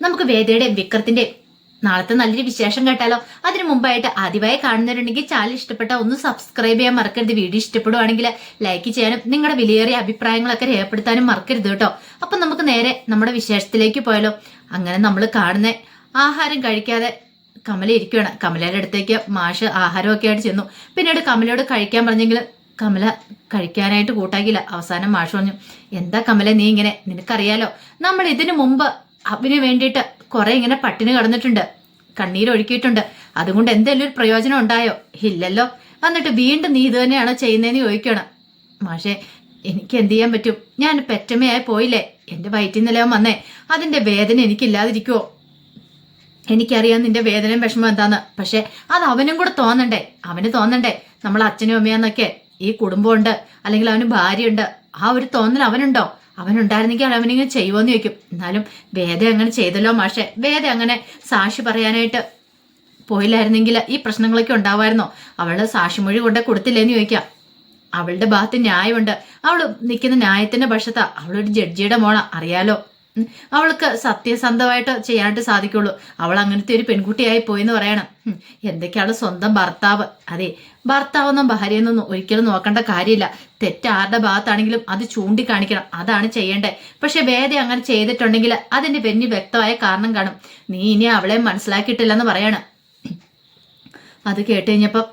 നമുക്ക് വേദയുടെ വിക്രത്തിന്റെ നാളത്തെ നല്ലൊരു വിശേഷം കേട്ടാലോ? അതിനു മുമ്പായിട്ട് ആദ്യമായി കാണുന്നവരുണ്ടെങ്കിൽ ചാനൽ ഇഷ്ടപ്പെട്ട ഒന്ന് സബ്സ്ക്രൈബ് ചെയ്യാൻ മറക്കരുത്. വീഡിയോ ഇഷ്ടപ്പെടുവാണെങ്കിൽ ലൈക്ക് ചെയ്യാനും നിങ്ങളുടെ വിലയേറിയ അഭിപ്രായങ്ങളൊക്കെ രേഖപ്പെടുത്താനും മറക്കരുത് കേട്ടോ. അപ്പൊ നമുക്ക് നേരെ നമ്മുടെ വിശേഷത്തിലേക്ക് പോയാലോ? അങ്ങനെ നമ്മൾ കാണുന്ന ആഹാരം കഴിക്കാതെ കമല ഇരിക്കുകയാണ് കമലയുടെ അടുത്തേക്ക് മാഷ് ആഹാരമൊക്കെ ആയിട്ട് ചെന്നു. പിന്നീട് കമലയോട് കഴിക്കാൻ പറഞ്ഞെങ്കിൽ കമല കഴിക്കാനായിട്ട് കൂട്ടാക്കിയില്ല. അവസാനം മാഷ് പറഞ്ഞു എന്താ കമല നീ ഇങ്ങനെ? നിനക്കറിയാലോ? നമ്മൾ ഇതിനു മുമ്പ് അവന് വേണ്ടിയിട്ട് കുറെ ഇങ്ങനെ പട്ടിണി കടന്നിട്ടുണ്ട്. കണ്ണീരൊഴുക്കിയിട്ടുണ്ട് അതുകൊണ്ട് എന്തെങ്കിലും ഒരു പ്രയോജനം ഉണ്ടായോ? ഇല്ലല്ലോ. എന്നിട്ട് വീണ്ടും നീ ഇത് തന്നെയാണോ ചെയ്യുന്നതെന്ന് ചോദിക്കണം മാഷെ എനിക്ക് എന്ത് ചെയ്യാൻ പറ്റും? ഞാൻ പെറ്റമ്മയായി പോയില്ലേ? എന്റെ വയറ്റിൽ നിലയാൻ വന്നേ. അതിന്റെ വേദന എനിക്കില്ലാതിരിക്കുവോ? എനിക്കറിയാം നിന്റെ വേദനയും വിഷമം എന്താന്ന്. പക്ഷെ അത് അവനും കൂടെ തോന്നണ്ടേ? അവന് തോന്നണ്ടേ? നമ്മൾ അച്ഛനും അമ്മയാന്നൊക്കെ ഈ കുടുംബമുണ്ട്. അല്ലെങ്കിൽ അവന് ഭാര്യയുണ്ട്. ആ ഒരു തോന്നൽ അവനുണ്ടോ? അവനുണ്ടായിരുന്നെങ്കിൽ അവനിങ്ങനെ ചെയ്യുമോന്ന് ചോദിക്കും. എന്നാലും വേദ അങ്ങനെ ചെയ്തല്ലോ മാഷെ. വേദ അങ്ങനെ സാക്ഷി പറയാനായിട്ട് പോയില്ലായിരുന്നെങ്കിൽ ഈ പ്രശ്നങ്ങളൊക്കെ ഉണ്ടാവായിരുന്നോ? അവൾ സാക്ഷിമൊഴി കൊണ്ട് കൊടുത്തില്ലേന്ന് ചോദിക്കാം. അവളുടെ ഭാഗത്ത് ന്യായമുണ്ട്. അവൾ നിൽക്കുന്ന ന്യായത്തിന്റെ പക്ഷത്താ. അവളൊരു ജഡ്ജിയുടെ മോള. അറിയാലോ. അവൾക്ക് സത്യസന്ധമായിട്ട് ചെയ്യാനായിട്ട് സാധിക്കുള്ളൂ. അവൾ അങ്ങനത്തെ ഒരു പെൺകുട്ടിയായി പോയെന്ന് പറയണം. എന്തൊക്കെയാണ് സ്വന്തം ഭർത്താവ്? അതെ ഭർത്താവെന്നും ഭാര്യയെന്നൊന്നും ഒരിക്കലും നോക്കേണ്ട കാര്യമില്ല. തെറ്റ് ആരുടെ ഭാഗത്താണെങ്കിലും അത് ചൂണ്ടിക്കാണിക്കണം. അതാണ് ചെയ്യേണ്ടത്. പക്ഷെ വേദ അങ്ങനെ ചെയ്തിട്ടുണ്ടെങ്കിൽ അതിന്റെ പെന്നി വ്യക്തമായ കാരണം കാണും. നീ ഇനി അവളെ മനസ്സിലാക്കിയിട്ടില്ലെന്ന് പറയണം. അത് കേട്ട് കഴിഞ്ഞപ്പം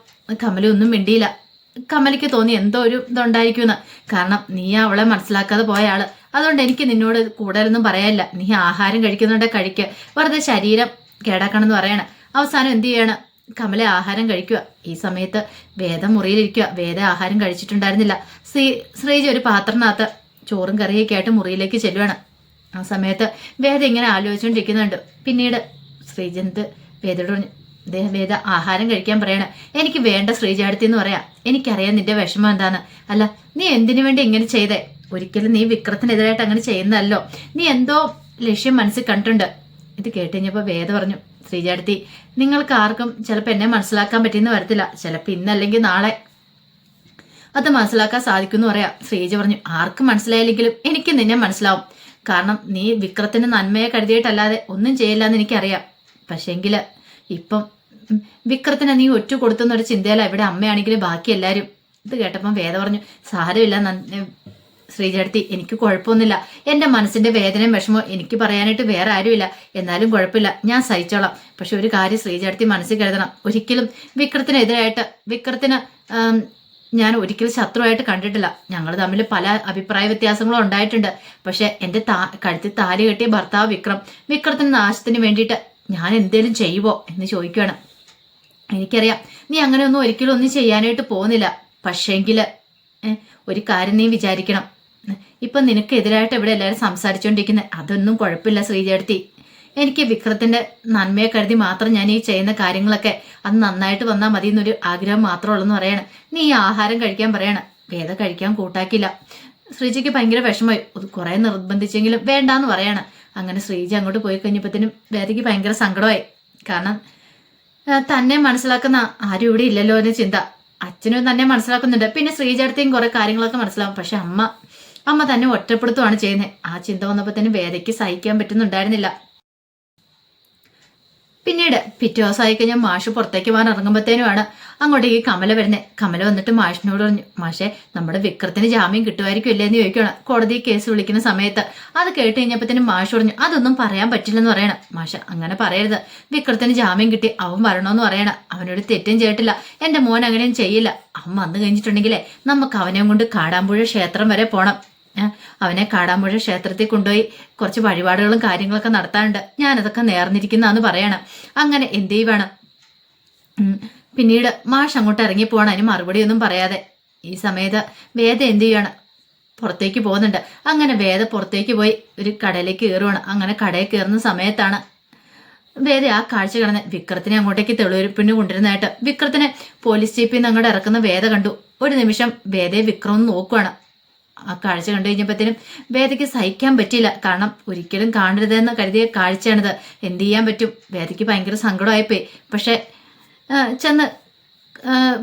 കമലൊന്നും മിണ്ടിയില്ല. കമലിക്ക് തോന്നി എന്തോ ഒരു ഇതുണ്ടായിരിക്കുമെന്ന് കാരണം നീ അവളെ മനസ്സിലാക്കാതെ പോയ ആൾ. അതുകൊണ്ട് എനിക്ക് നിന്നോട് കൂടുതലൊന്നും പറയാനില്ല. നീ ആഹാരം കഴിക്കുന്നുണ്ടെ കഴിക്കുക വെറുതെ ശരീരം കേടാക്കണം എന്ന് പറയണ. അവസാനം എന്ത് ചെയ്യാണ്? കമല ആഹാരം കഴിക്കുക. ഈ സമയത്ത് വേദ മുറിയിലിരിക്കുക. വേദ ആഹാരം കഴിച്ചിട്ടുണ്ടായിരുന്നില്ല. ശ്രീ ശ്രീജി ഒരു പാത്രത്തിനകത്ത് ചോറും കറിയൊക്കെ ആയിട്ട് മുറിയിലേക്ക് ചെല്ലുവാണ്. ആ സമയത്ത് വേദ ഇങ്ങനെ ആലോചിച്ചുകൊണ്ടിരിക്കുന്നുണ്ട് പിന്നീട് ശ്രീജന്ത് വേദയോട് പറഞ്ഞു? അദ്ദേഹം വേദ ആഹാരം കഴിക്കാൻ പറയണം. എനിക്ക് വേണ്ട ശ്രീജാടത്തി എന്ന് പറയാം. എനിക്കറിയാം നിന്റെ വിഷമം എന്താന്ന്. അല്ല നീ എന്തിനു വേണ്ടി ഇങ്ങനെ ചെയ്തേ? ഒരിക്കലും നീ വിക്രത്തിനെതിരായിട്ട് അങ്ങനെ ചെയ്യുന്നതല്ലോ. നീ എന്തോ ലക്ഷ്യം മനസ്സിൽ കണ്ടിട്ടുണ്ട്. ഇത് കേട്ടുകഴിഞ്ഞപ്പോൾ വേദ പറഞ്ഞു ശ്രീജാടത്തി നിങ്ങൾക്ക് ആർക്കും ചിലപ്പോൾ എന്നെ മനസ്സിലാക്കാൻ പറ്റിയെന്ന് വരത്തില്ല. ചിലപ്പോൾ ഇന്നല്ലെങ്കിൽ നാളെ. അത് മനസ്സിലാക്കാൻ സാധിക്കുമെന്ന് പറയാം. ശ്രീജ പറഞ്ഞു ആർക്കും മനസ്സിലായില്ലെങ്കിലും എനിക്ക് നിന്നെ മനസ്സിലാവും. കാരണം നീ വിക്രത്തിന് നന്മയെ കരുതിയിട്ടല്ലാതെ ഒന്നും ചെയ്യില്ല എന്ന് എനിക്കറിയാം. പക്ഷേങ്കിൽ ഇപ്പം വിക്രത്തിന് നീ ഒറ്റ കൊടുത്തുന്നൊരു ചിന്തയല്ല ഇവിടെ അമ്മയാണെങ്കിലും ബാക്കി എല്ലാവരും ഇത് കേട്ടപ്പം വേദ പറഞ്ഞു സാരമില്ല നന്ദ- എനിക്ക് കുഴപ്പമൊന്നുമില്ല. എന്റെ മനസ്സിന്റെ വേദനയും വിഷമവും എനിക്ക് പറയാനായിട്ട് വേറെ ആരുമില്ല. എന്നാലും കുഴപ്പമില്ല. ഞാൻ സഹിച്ചോളാം. പക്ഷെ ഒരു കാര്യം ശ്രീജടത്തി മനസ്സിൽ കരുതണം. ഒരിക്കലും വിക്രത്തിനെതിരായിട്ട് വിക്രത്തിന് ഞാൻ ഒരിക്കലും ശത്രുവായിട്ട് കണ്ടിട്ടില്ല. ഞങ്ങൾ തമ്മിൽ പല അഭിപ്രായ വ്യത്യാസങ്ങളും ഉണ്ടായിട്ടുണ്ട്. പക്ഷേ എന്റെ താ കഴുത്തിൽ താലി കെട്ടിയ ഭർത്താവ് വിക്രം വിക്രത്തിന് നാശത്തിന് വേണ്ടിയിട്ട് ഞാൻ എന്തേലും ചെയ്യുവോ എന്ന് ചോദിക്കുകയാണ്. എനിക്കറിയാം. നീ അങ്ങനെയൊന്നും ഒരിക്കലും ഒന്നും ചെയ്യാനായിട്ട് പോകുന്നില്ല. പക്ഷേങ്കിൽ ഒരു കാര്യം നീ വിചാരിക്കണം. ഇപ്പം നിനക്കെതിരായിട്ട് ഇവിടെ എല്ലാവരും സംസാരിച്ചുകൊണ്ടിരിക്കുന്നത് അതൊന്നും കുഴപ്പമില്ല ശ്രീജേടത്തി. എനിക്ക് വിക്രത്തിന്റെ നന്മയെ കരുതി മാത്രം ഞാൻ ഈ ചെയ്യുന്ന കാര്യങ്ങളൊക്കെ അത് നന്നായിട്ട് വന്നാൽ മതി എന്നൊരു ആഗ്രഹം മാത്രമേ ഉള്ളൂ എന്ന് പറയാണ്. നീ ഈ ആഹാരം കഴിക്കാൻ പറയണം. വേദ കഴിക്കാൻ കൂട്ടാക്കില്ല ശ്രീജയ്ക്ക് ഭയങ്കര വിഷമമായി. അത് കുറെ നിർബന്ധിച്ചെങ്കിലും വേണ്ടാന്ന് പറയണം. അങ്ങനെ ശ്രീജി അങ്ങോട്ട് പോയി കഴിഞ്ഞപ്പോഴത്തേനും വേദയ്ക്ക് ഭയങ്കര സങ്കടമായി. കാരണം തന്നെ മനസ്സിലാക്കുന്ന ആരും ഇവിടെ ഇല്ലല്ലോ എന്ന ചിന്ത. അച്ഛനും തന്നെ മനസ്സിലാക്കുന്നുണ്ട്. പിന്നെ ശ്രീജടത്തെയും കുറെ കാര്യങ്ങളൊക്കെ മനസ്സിലാവും. പക്ഷെ അമ്മ അമ്മ തന്നെ ഒറ്റപ്പെടുത്തുവാണ് ചെയ്യുന്നത് ആ ചിന്ത വന്നപ്പോൾ തന്നെ വേദയ്ക്ക് സഹിക്കാൻ പറ്റുന്നുണ്ടായിരുന്നില്ല. പിന്നീട് പിറ്റേ ദിവസമായി കഴിഞ്ഞാൽ മാഷ് പുറത്തേക്ക് പോകാൻ ഇറങ്ങുമ്പോഴത്തേനുമാണ് അങ്ങോട്ടേക്ക് കമല വരുന്നത് കമല വന്നിട്ട് മാഷിനോട് പറഞ്ഞു മാഷെ നമ്മുടെ വിക്രത്തിന് ജാമ്യം കിട്ടുമായിരിക്കും ഇല്ലേ എന്ന് ചോദിക്കണം കോടതി കേസ് വിളിക്കുന്ന സമയത്ത്. അത് കേട്ട് കഴിഞ്ഞപ്പോഴത്തേനും മാഷ് പറഞ്ഞു അതൊന്നും പറയാൻ പറ്റില്ലെന്ന് പറയണം. മാഷ അങ്ങനെ പറയരുത്. വിക്രത്തിന് ജാമ്യം കിട്ടി അവൻ വരണമെന്ന് പറയണം. അവനോട് തെറ്റും ചെയ്തിട്ടില്ല. എന്റെ മോൻ അങ്ങനെയും ചെയ്യില്ല. അവൻ വന്നു കഴിഞ്ഞിട്ടുണ്ടെങ്കിലേ നമുക്ക് അവനെയും കൊണ്ട് കാടാമ്പുഴ ക്ഷേത്രം വരെ ഏ, അവനെ കാടാമ്പുഴ ക്ഷേത്രത്തിൽ കൊണ്ടുപോയി കുറച്ച് വഴിപാടുകളും കാര്യങ്ങളൊക്കെ നടത്താനുണ്ട്. ഞാനതൊക്കെ നേർന്നിരിക്കുന്നതാന്ന് പറയണം. അങ്ങനെ എന്ത് ചെയ്യുവാണ്? പിന്നീട് മാഷ് അങ്ങോട്ട് ഇറങ്ങി പോവാണ്. അതിന് മറുപടി ഒന്നും പറയാതെ. ഈ സമയത്ത് വേദ എന്ത് ചെയ്യാണ് പുറത്തേക്ക് പോകുന്നുണ്ട്. അങ്ങനെ വേദ പുറത്തേക്ക് പോയി ഒരു കടയിലേക്ക് കയറുവാണ്. അങ്ങനെ കടയിൽ കയറുന്ന സമയത്താണ് വേദ ആ കാഴ്ച കിടന്ന് വിക്രത്തിനെ അങ്ങോട്ടേക്ക് തെളിവെടുപ്പിന് കൊണ്ടിരുന്നതായിട്ട് വിക്രത്തിനെ പോലീസ് ജീപ്പിൽ നിന്ന് അങ്ങോട്ട് ഇറക്കുന്ന വേദ കണ്ടു. ഒരു നിമിഷം വേദയെ വിക്രം നോക്കുവാണ്. ആ കാഴ്ച കണ്ടു കഴിഞ്ഞപ്പോഴത്തേനും വേദയ്ക്ക് സഹിക്കാൻ പറ്റിയില്ല. കാരണം ഒരിക്കലും കാണരുതെന്ന് കരുതിയ കാഴ്ചയാണിത്. എന്ത് ചെയ്യാൻ പറ്റും? വേദയ്ക്ക് ഭയങ്കര സങ്കടമായിപ്പോയി. പക്ഷെ ചെന്ന്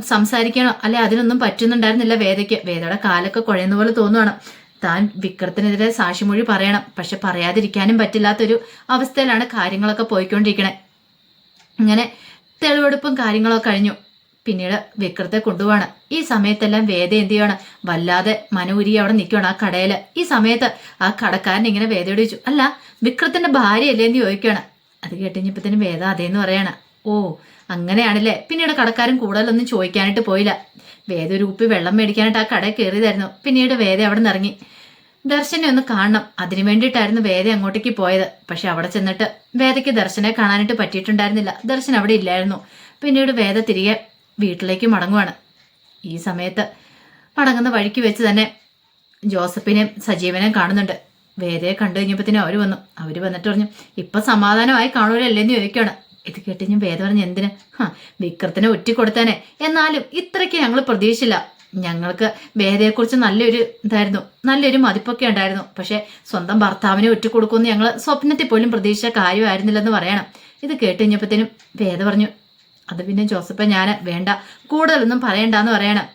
സംസാരിക്കണോ? അല്ലെ അതിനൊന്നും പറ്റുന്നുണ്ടായിരുന്നില്ല വേദയ്ക്ക്. വേദയുടെ കാലൊക്കെ കുഴയുന്ന പോലെ തോന്നുവാണ്. താൻ വിക്രത്തിനെതിരെ സാക്ഷിമൊഴി പറയണം. പക്ഷെ പറയാതിരിക്കാനും പറ്റില്ലാത്തൊരു അവസ്ഥയിലാണ് കാര്യങ്ങളൊക്കെ പോയിക്കൊണ്ടിരിക്കണേ. ഇങ്ങനെ തെളിവെടുപ്പും കാര്യങ്ങളൊക്കെ കഴിഞ്ഞു. പിന്നീട് വിക്രത്തെ കൊണ്ടുപോവാണ്. ഈ സമയത്തെല്ലാം വേദ എന്ത് ചെയ്യാണ് വല്ലാതെ മനുരി അവിടെ നിൽക്കുകയാണ് ആ കടയിൽ ഈ സമയത്ത് ആ കടക്കാരൻ ഇങ്ങനെ വേദയോട് ചോദിച്ചു അല്ല വിക്രത്തിന്റെ ഭാര്യയല്ലേ എന്ന് ചോദിക്കുകയാണ്. അത് കേട്ടുകഴിഞ്ഞപ്പത്തിന് വേദ അതേന്ന് പറയാണ് ഓ അങ്ങനെയാണല്ലേ. പിന്നീട് കടക്കാരൻ കൂടുതലൊന്നും ചോദിക്കാനായിട്ട് പോയില്ല. വേദ ഒരു ഉപ്പി വെള്ളം മേടിക്കാനായിട്ട് ആ കടയിൽ കയറിയതായിരുന്നു. പിന്നീട് വേദ അവിടെ നിന്ന് ഇറങ്ങി. ദർശനെ ഒന്ന് കാണണം. അതിനു വേണ്ടിയിട്ടായിരുന്നു വേദ അങ്ങോട്ടേക്ക് പോയത്. പക്ഷെ അവിടെ ചെന്നിട്ട് വേദയ്ക്ക് ദർശനെ കാണാനായിട്ട് പറ്റിയിട്ടുണ്ടായിരുന്നില്ല. ദർശൻ അവിടെ ഇല്ലായിരുന്നു. പിന്നീട് വേദ തിരികെ വീട്ടിലേക്ക് മടങ്ങുവാണ്. ഈ സമയത്ത് മടങ്ങുന്ന വഴിക്ക് വെച്ച് തന്നെ ജോസഫിനെയും സജീവനെയും കാണുന്നുണ്ട്. വേദയെ കണ്ടു കഴിഞ്ഞപ്പോഴത്തേനും അവർ വന്നു. അവർ വന്നിട്ട് പറഞ്ഞു ഇപ്പം സമാധാനമായി കാണൂലല്ലേന്ന് ചോദിക്കുകയാണ് ഇത് കേട്ട് ഞാൻ വേദ പറഞ്ഞു എന്തിന്? ഹാ വിക്രത്തിനെ ഒറ്റിക്കൊടുത്തേനെ. എന്നാലും ഇത്രയ്ക്ക് ഞങ്ങൾ പ്രതീക്ഷിച്ചില്ല. ഞങ്ങൾക്ക് വേദയെക്കുറിച്ച് നല്ലൊരു ഇതായിരുന്നു നല്ലൊരു മതിപ്പൊക്കെ ഉണ്ടായിരുന്നു. പക്ഷേ സ്വന്തം ഭർത്താവിനെ ഒറ്റ കൊടുക്കുമെന്ന് ഞങ്ങൾ സ്വപ്നത്തിൽ പോലും പ്രതീക്ഷിച്ച കാര്യമായിരുന്നില്ലെന്ന് പറയണം. ഇത് കേട്ട് കഴിഞ്ഞപ്പോഴത്തേനും വേദ പറഞ്ഞു അത് പിന്നെ ജോസഫ് ഞാൻ വേണ്ട. കൂടുതലൊന്നും പറയണ്ടെന്ന് പറയണം.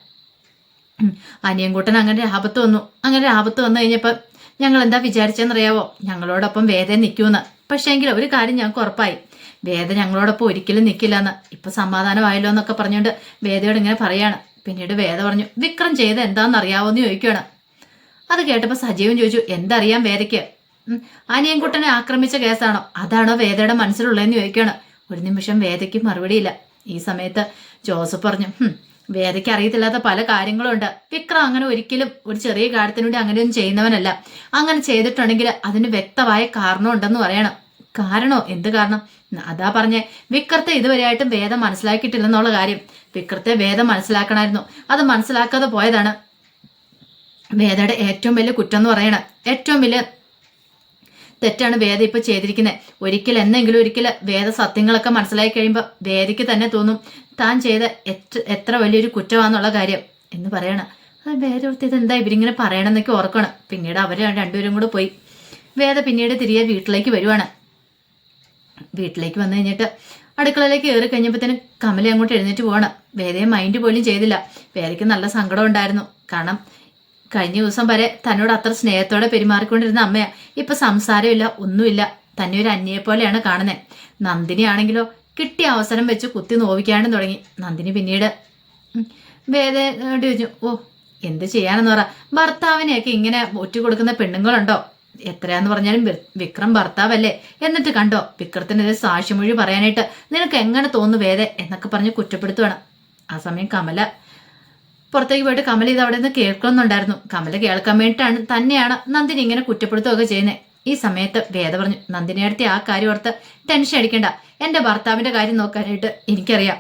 അനിയൻകുട്ടൻ അങ്ങനെ രാപത്ത് വന്നു. അങ്ങനെ രാപത്ത് വന്നു കഴിഞ്ഞപ്പോൾ ഞങ്ങൾ എന്താ വിചാരിച്ചെന്നറിയാവോ? ഞങ്ങളോടൊപ്പം വേദ നിൽക്കുമെന്ന് പക്ഷേ എങ്കിലും ഒരു കാര്യം ഞങ്ങൾക്ക് ഉറപ്പായി. വേദ ഞങ്ങളോടൊപ്പം ഒരിക്കലും നിൽക്കില്ല എന്ന് ഇപ്പൊ സമാധാനമായല്ലോ എന്നൊക്കെ പറഞ്ഞുകൊണ്ട് വേദയോട് ഇങ്ങനെ പറയാണ്. പിന്നീട് വേദ പറഞ്ഞു വിക്രം ചെയ്ത് എന്താണെന്ന് അറിയാവോന്ന് ചോദിക്കുകയാണ് അത് കേട്ടപ്പോൾ സജീവൻ ചോദിച്ചു എന്തറിയാം വേദയ്ക്ക്? അനിയൻകുട്ടനെ ആക്രമിച്ച കേസാണോ? അതാണോ വേദയുടെ മനസ്സിലുള്ളതെന്ന് ചോദിക്കുകയാണ് ഒരു നിമിഷം വേദയ്ക്ക് മറുപടിയില്ല. ഈ സമയത്ത് ജോസഫ് പറഞ്ഞു "ഹും, വേദയ്ക്ക് അറിയത്തില്ലാത്ത പല കാര്യങ്ങളും ഉണ്ട് വിക്രം അങ്ങനെ ഒരിക്കലും ഒരു ചെറിയ കാര്യത്തിനുവേണ്ടി അങ്ങനെയൊന്നും ചെയ്യുന്നവനല്ല. അങ്ങനെ ചെയ്തിട്ടുണ്ടെങ്കിൽ അതിന് വ്യക്തമായ കാരണം ഉണ്ടെന്ന് പറയണം. കാരണോ? എന്ത് കാരണം? അതാ പറഞ്ഞേ വിക്രത്തെ ഇതുവരെയായിട്ടും വേദം മനസ്സിലാക്കിയിട്ടില്ലെന്നുള്ള കാര്യം. വിക്രത്തെ വേദം മനസ്സിലാക്കണമായിരുന്നു. അത് മനസ്സിലാക്കാതെ പോയതാണ്. വേദയുടെ ഏറ്റവും വലിയ കുറ്റം എന്ന് പറയണം ഏറ്റവും വലിയ തെറ്റാണ് വേദ ഇപ്പൊ ചെയ്തിരിക്കുന്നത് ഒരിക്കൽ എന്നെങ്കിലും ഒരിക്കൽ വേദ സത്യങ്ങളൊക്കെ മനസ്സിലാക്കി കഴിയുമ്പോൾ വേദയ്ക്ക് തന്നെ തോന്നും താൻ ചെയ്ത എത്ര വലിയൊരു കുറ്റമാണെന്നുള്ള കാര്യം എന്ന് പറയണം. അത് വേദ ഓർത്ത് ഇതെന്താ ഇവരിങ്ങനെ പറയണമെന്നൊക്കെ ഓർക്കണം. പിന്നീട് അവർ രണ്ടുപേരും കൂടെ പോയി. വേദ പിന്നീട് തിരികെ വീട്ടിലേക്ക് വരുവാണ്. വീട്ടിലേക്ക് വന്നു കഴിഞ്ഞിട്ട് അടുക്കളയിലേക്ക് കയറി കഴിഞ്ഞപ്പോഴത്തേനും കമല അങ്ങോട്ട് എഴുന്നേറ്റ് പോകണം വേദയെ മൈൻഡ് പോലും ചെയ്തില്ല. വേദയ്ക്ക് നല്ല സങ്കടം ഉണ്ടായിരുന്നു. കാരണം കഴിഞ്ഞ ദിവസം വരെ തന്നോട് അത്ര സ്നേഹത്തോടെ പെരുമാറിക്കൊണ്ടിരുന്ന അമ്മയാ. ഇപ്പൊ സംസാരമില്ല ഒന്നുമില്ല. തന്നെ ഒരു അന്യയെ പോലെയാണ് കാണുന്നത് നന്ദിനി ആണെങ്കിലോ കിട്ടിയ അവസരം വെച്ച് കുത്തി നോവിക്കാനും തുടങ്ങി. നന്ദിനി പിന്നീട് ഉം, വേദയോട് ചോദിച്ചു. ഓ എന്ത് ചെയ്യാനെന്ന് പറ. ഭർത്താവിനെയൊക്കെ ഇങ്ങനെ ഒറ്റ കൊടുക്കുന്ന പെണ്ണുങ്ങളുണ്ടോ? എത്രയാന്ന് പറഞ്ഞാലും വിക്രം ഭർത്താവല്ലേ? എന്നിട്ട് കണ്ടോ വിക്രത്തിനെതിരെ സാക്ഷിമൊഴി പറയാനായിട്ട് നിനക്ക് എങ്ങനെ തോന്നുന്നു വേദ? എന്നൊക്കെ പറഞ്ഞ് കുറ്റപ്പെടുത്തുവാണ്. ആ സമയം കമല പുറത്തേക്ക് പോയിട്ട് കമല ഇത് അവിടെ നിന്ന് കേൾക്കണമെന്നുണ്ടായിരുന്നു. കമല കേൾക്കാൻ വേണ്ടിയിട്ടാണ് തന്നെയാണ് നന്ദിനി ഇങ്ങനെ കുറ്റപ്പെടുത്തുകയൊക്കെ ചെയ്യുന്നത് ഈ സമയത്ത് വേദ പറഞ്ഞു നന്ദിനി അടുത്ത് ആ കാര്യം ഓർത്ത് ടെൻഷൻ അടിക്കണ്ട. എന്റെ ഭർത്താവിന്റെ കാര്യം നോക്കാനായിട്ട് എനിക്കറിയാം.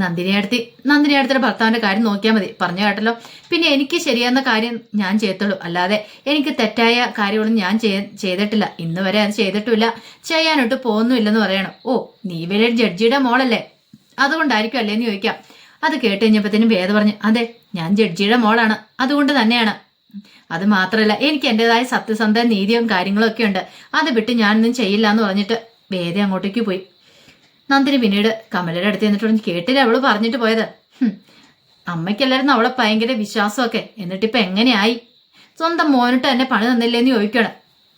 നന്ദിനി അടുത്ത് നന്ദിനി അടുത്തൊരു ഭർത്താവിന്റെ കാര്യം നോക്കിയാൽ മതി. പറഞ്ഞു കേട്ടല്ലോ. പിന്നെ എനിക്ക് ശരിയാകുന്ന കാര്യം ഞാൻ ചെയ്യത്തുള്ളൂ. അല്ലാതെ എനിക്ക് തെറ്റായ കാര്യങ്ങളൊന്നും ഞാൻ ചെയ്തിട്ടില്ല. ഇന്ന് വരെ അത് ചെയ്തിട്ടില്ല ചെയ്യാനോട്ട് പോകുന്നുമില്ലെന്ന് പറയണം. ഓ നീ വലിയ ജഡ്ജിയുടെ മോളല്ലേ? അതുകൊണ്ടായിരിക്കും അല്ലേന്ന് ചോദിക്കാം. അത് കേട്ട് കഴിഞ്ഞപ്പോഴത്തേനും വേദ പറഞ്ഞു അതെ ഞാൻ ജഡ്ജിയുടെ മോളാണ്. അതുകൊണ്ട് തന്നെയാണ്. അത് മാത്രമല്ല എനിക്ക് എന്റെതായ സത്യസന്ധ നീതിയും കാര്യങ്ങളും ഒക്കെ ഉണ്ട്. അത് വിട്ട് ഞാനൊന്നും ചെയ്യില്ല എന്ന് പറഞ്ഞിട്ട് വേദ അങ്ങോട്ടേക്ക് പോയി. നന്ദിനി പിന്നീട് കമലയുടെ അടുത്ത് പറഞ്ഞു കേട്ടില്ല അവൾ പറഞ്ഞിട്ട് പോയത്? അമ്മയ്ക്കല്ലായിരുന്നു അവളെ ഭയങ്കര വിശ്വാസമൊക്കെ. എന്നിട്ടിപ്പോ എങ്ങനെയായി? സ്വന്തം മോനിട്ട് തന്നെ പണി തന്നില്ലേന്ന് ചോദിക്കണം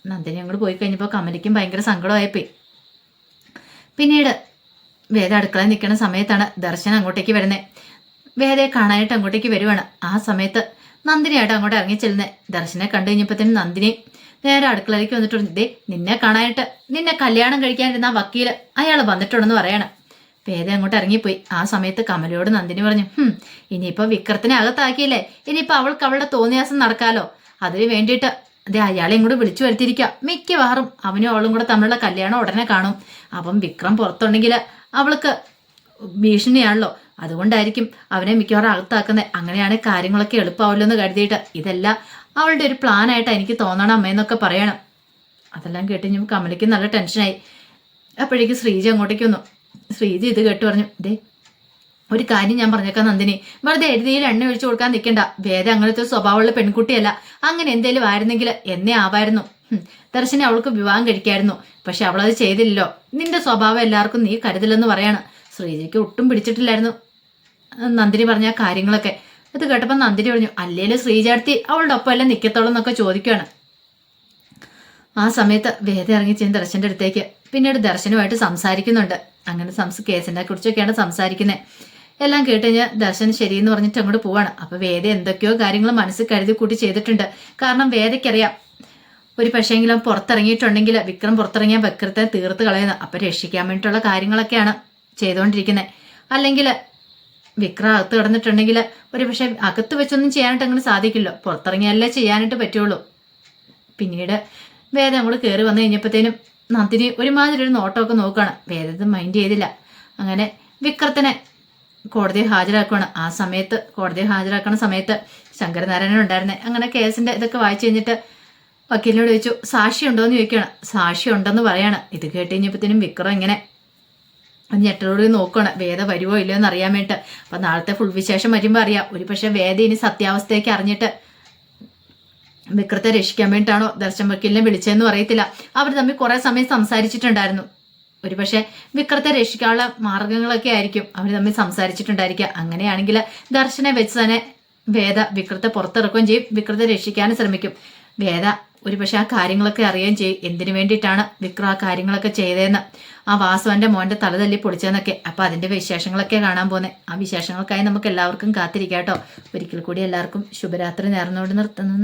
നന്ദിനി അങ്ങോട്ട് പോയി കഴിഞ്ഞപ്പോൾ കമലയ്ക്കും ഭയങ്കര സങ്കടമായിപ്പോയി. പിന്നീട് വേദ അടുക്കളയിൽ നിൽക്കുന്ന സമയത്താണ് ദർശനം അങ്ങോട്ടേക്ക് വരുന്നത് വേദയെ കാണാനായിട്ട് അങ്ങോട്ടേക്ക് വരുവാണ്. ആ സമയത്ത് നന്ദിനിയായിട്ട് അങ്ങോട്ട് ഇറങ്ങി ചെല്ലുന്നത് ദർശനെ കണ്ടു കഴിഞ്ഞപ്പോഴത്തേനും നന്ദിനി നേരെ അടുക്കളയിലേക്ക് വന്നിട്ടുണ്ട്. ദേ നിന്നെ കാണാനായിട്ട് നിന്നെ കല്യാണം കഴിക്കാനിരുന്ന ആ വക്കീൽ അയാൾ വന്നിട്ടുണ്ടെന്ന് പറയണം. വേദ അങ്ങോട്ട് ഇറങ്ങിപ്പോയി. ആ സമയത്ത് കമലയോട് നന്ദിനി പറഞ്ഞു ഹും ഇനിയിപ്പോ വിക്രത്തിനെ അകത്താക്കിയില്ലേ? ഇനിയിപ്പോ അവൾക്ക് അവളുടെ തോന്നിയാസം നടക്കാലോ. അതിന് വേണ്ടിയിട്ട് അതെ അയാളെ ഇങ്ങോട്ട് വിളിച്ചു വരുത്തിയിരിക്കുക മിക്കവാറും അവനും അവളും കൂടെ തമ്മിലുള്ള കല്യാണം ഉടനെ കാണും. അപ്പം വിക്രം പുറത്തുണ്ടെങ്കിൽ അവൾക്ക് ഭീഷണിയാണല്ലോ. അതുകൊണ്ടായിരിക്കും അവനെ മിക്കവാറും അകത്താക്കുന്നത് അങ്ങനെയാണ് കാര്യങ്ങളൊക്കെ എളുപ്പമാവല്ലോ എന്ന് കരുതിയിട്ട്. ഇതല്ല അവളുടെ ഒരു പ്ലാനായിട്ട് എനിക്ക് തോന്നണം അമ്മയെന്നൊക്കെ പറയണം. അതെല്ലാം കേട്ട് ഞാൻ കമലയ്ക്ക് നല്ല ടെൻഷനായി. അപ്പോഴേക്ക് ശ്രീജ അങ്ങോട്ടേക്ക് വന്നു. ശ്രീജ ഇത് കേട്ട് പറഞ്ഞു ദേ ഒരു കാര്യം ഞാൻ പറഞ്ഞേക്കാം നന്ദിനി. വെറുതെ എഴുതിയിൽ എണ്ണ ഒഴിച്ചു കൊടുക്കാൻ നിൽക്കണ്ട. വേദ അങ്ങനത്തെ സ്വഭാവമുള്ള പെൺകുട്ടിയല്ല. അങ്ങനെ എന്തേലും ആയിരുന്നെങ്കിൽ എന്നെ ആവായിരുന്നു. ദർശനെ അവൾക്ക് വിവാഹം കഴിക്കായിരുന്നു. പക്ഷെ അവളത് ചെയ്തില്ലല്ലോ. നിന്റെ സ്വഭാവം എല്ലാവർക്കും നീ കരുതില്ലെന്ന് പറയാണ്. ശ്രീജയ്ക്ക് ഒട്ടും പിടിച്ചിട്ടില്ലായിരുന്നു. നന്ദിനി പറഞ്ഞ കാര്യങ്ങളൊക്കെ. ഇത് കേട്ടപ്പോൾ നന്ദിനി പറഞ്ഞു അല്ലേലും ശ്രീജാർത്തി അവളുടെ ഒപ്പം എല്ലാം നിൽക്കത്തോളം എന്നൊക്കെ ചോദിക്കുകയാണ് ആ സമയത്ത് വേദ ഇറങ്ങി ചെന്ന് ദർശന്റെ അടുത്തേക്ക്. പിന്നീട് ദർശനുമായിട്ട് സംസാരിക്കുന്നുണ്ട്. അങ്ങനെ സംസ് കേസിനെ കുറിച്ചൊക്കെയാണ് സംസാരിക്കുന്നത് എല്ലാം കേട്ട് കഴിഞ്ഞാൽ ദർശൻ ശരിയെന്ന് പറഞ്ഞിട്ട് അങ്ങോട്ട് പോവാണ്. അപ്പൊ വേദ എന്തൊക്കെയോ കാര്യങ്ങൾ മനസ്സിൽ കരുതി കൂട്ടി ചെയ്തിട്ടുണ്ട്. കാരണം വേദയ്ക്കറിയാം ഒരു പക്ഷേങ്കിലും പുറത്തിറങ്ങിയിട്ടുണ്ടെങ്കിൽ വിക്രം പുറത്തിറങ്ങിയാൽ വക്രത്തെ തീർത്ത് കളയുന്നത് അപ്പൊ രക്ഷിക്കാൻ വേണ്ടിയിട്ടുള്ള കാര്യങ്ങളൊക്കെയാണ്. ചെയ്തുകൊണ്ടിരിക്കുന്നത് അല്ലെങ്കിൽ വിക്ര അകത്ത് കിടന്നിട്ടുണ്ടെങ്കിൽ ഒരു പക്ഷേ അകത്ത് വെച്ചൊന്നും ചെയ്യാനായിട്ട് അങ്ങനെ സാധിക്കില്ല. പുറത്തിറങ്ങിയല്ലേ ചെയ്യാനായിട്ട് പറ്റുള്ളൂ. പിന്നീട് വേദം അങ്ങോട്ട് കയറി വന്നു കഴിഞ്ഞപ്പോഴത്തേനും നന്ദിനി ഒരുമാതിരി ഒരു നോട്ടമൊക്കെ നോക്കുകയാണ്. വേദത്തെ മൈൻഡ് ചെയ്തില്ല. അങ്ങനെ വിക്രത്തിനെ കോടതിയിൽ ഹാജരാക്കുകയാണ് ആ സമയത്ത് കോടതിയിൽ ഹാജരാക്കുന്ന സമയത്ത് ശങ്കരനാരായണൻ ഉണ്ടായിരുന്നേ. അങ്ങനെ കേസിന്റെ ഇതൊക്കെ വായിച്ചു കഴിഞ്ഞിട്ട് വക്കീലിനോട് ചോദിച്ചു സാക്ഷി ഉണ്ടോ എന്ന് ചോദിക്കുകയാണ്. സാക്ഷി ഉണ്ടെന്ന് പറയാണ്. ഇത് കേട്ട് കഴിഞ്ഞപ്പോഴത്തേനും വിക്രം ഇങ്ങനെ ഞെട്ടലോട് നോക്കണം വേദ വരുമോ ഇല്ലയോ എന്ന് അറിയാൻ വേണ്ടിട്ട് അപ്പം നാളത്തെ ഫുൾ വിശേഷം വരുമ്പോൾ അറിയാം. ഒരു പക്ഷേ വേദ ഇനി സത്യാവസ്ഥയൊക്കെ അറിഞ്ഞിട്ട് വിക്രത്തെ രക്ഷിക്കാൻ വേണ്ടിയിട്ടാണോ ദർശൻ വക്കീലിനെ വിളിച്ചതെന്നും അറിയത്തില്ല. അവർ തമ്മിൽ കുറെ സമയം സംസാരിച്ചിട്ടുണ്ടായിരുന്നു. ഒരു പക്ഷേ വിക്രത്തെ രക്ഷിക്കാനുള്ള മാർഗങ്ങളൊക്കെ ആയിരിക്കും അവർ തമ്മിൽ സംസാരിച്ചിട്ടുണ്ടായിരിക്കുക. അങ്ങനെയാണെങ്കിൽ ദർശനെ വെച്ച് തന്നെ വേദ വിക്രത്തെ പുറത്തിറക്കുകയും ചെയ്യും. വിക്രത്തെ രക്ഷിക്കാനും ശ്രമിക്കും. വേദ ഒരു പക്ഷെ ആ കാര്യങ്ങളൊക്കെ അറിയാൻ ചെയ്യും എന്തിനു വേണ്ടിയിട്ടാണ് വിക്രം ആ കാര്യങ്ങളൊക്കെ ചെയ്തതെന്ന്. ആ വാസുവന്റെ മോന്റെ തലതല്ലി പൊളിച്ചതെന്നൊക്കെ. അപ്പൊ അതിന്റെ വിശേഷങ്ങളൊക്കെ കാണാൻ പോകുന്നത് ആ വിശേഷങ്ങൾക്കായി നമുക്ക് എല്ലാവർക്കും കാത്തിരിക്കാം കേട്ടോ. ഒരിക്കൽ കൂടി എല്ലാവർക്കും ശുഭരാത്രി നേർന്നുകൊണ്ട് നിർത്തുന്നു.